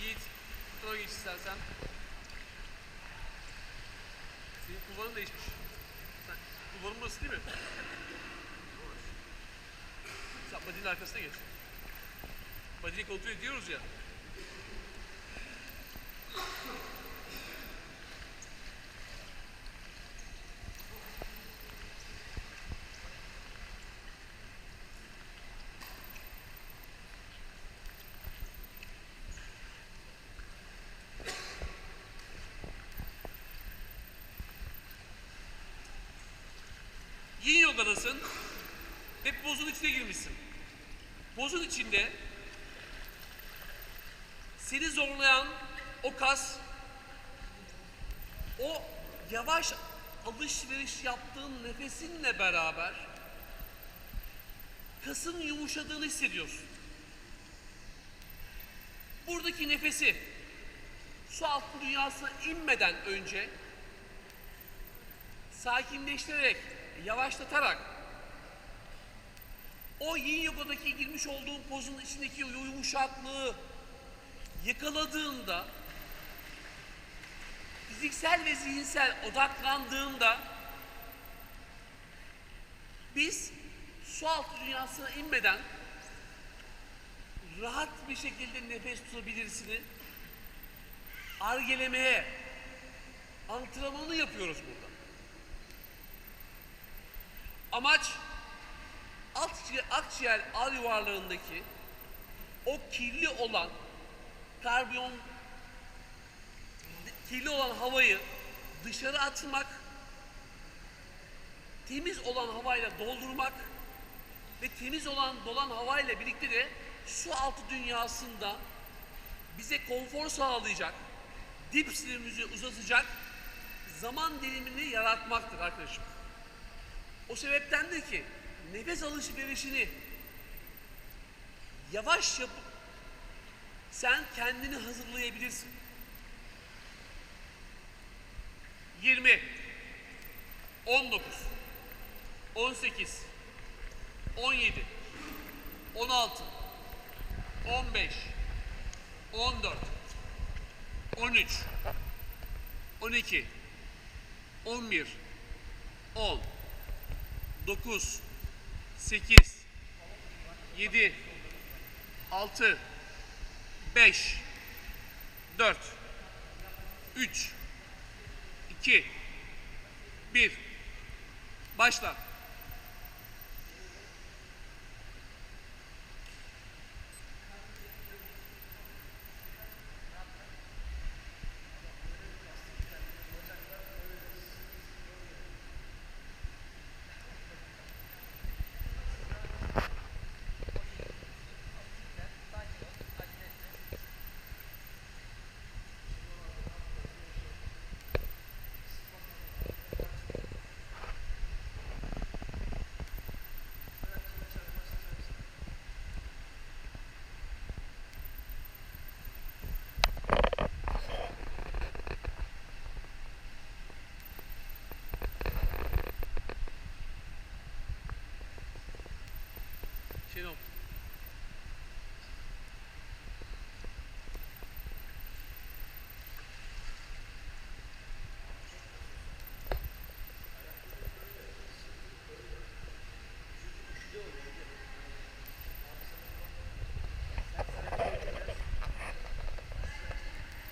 Yiğit, fotoğrafa geç istersen. Senin kulvarın değişmiş. Sen, kulvarın burası değil mi? Sen badinin arkasına geç. Badini kontrol ediyoruz ya. Yin yogadasın ve içine girmişsin. Pozun içinde seni zorlayan o kas, o yavaş alışveriş yaptığın nefesinle beraber kasın yumuşadığını hissediyorsun. Buradaki nefesi su altı dünyasına inmeden önce sakinleştirerek, yavaşlatarak o yin yogadaki girmiş olduğun pozun içindeki yumuşaklığı yakaladığında fiziksel ve zihinsel odaklandığında biz su altı dünyasına inmeden rahat bir şekilde nefes tutabilirsini argelemeye antrenmanı yapıyoruz burada. Amaç akciğer, akciğer al yuvarlağındaki o kirli olan karbon kirli olan havayı dışarı atmak, temiz olan havayla doldurmak ve temiz olan dolan havayla birlikte de su altı dünyasında bize konfor sağlayacak, dip sinirimizi uzatacak zaman dilimini yaratmaktır arkadaşım. O sebeptendir ki nefes alışverişini yavaş yapıp sen kendini hazırlayabilirsin. 20 19 18 17 16 15 14 13 12 11 10 9 8 7 6 5 4 3 2 1 Başla.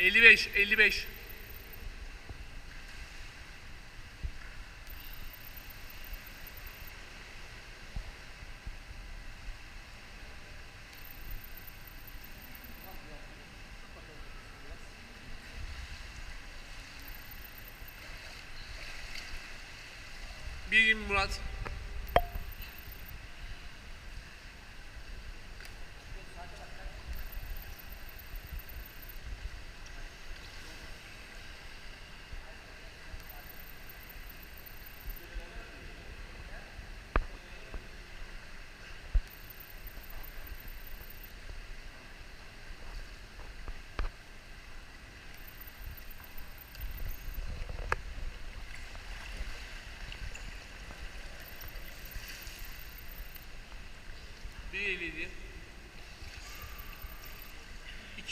55, 55. Bir Murat.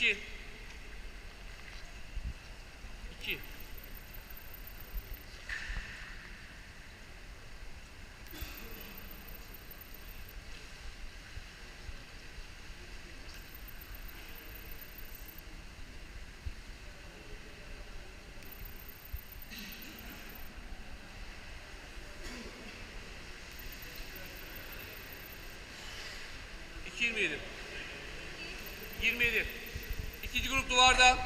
2 2 2.27 27 İkinci grup duvarda.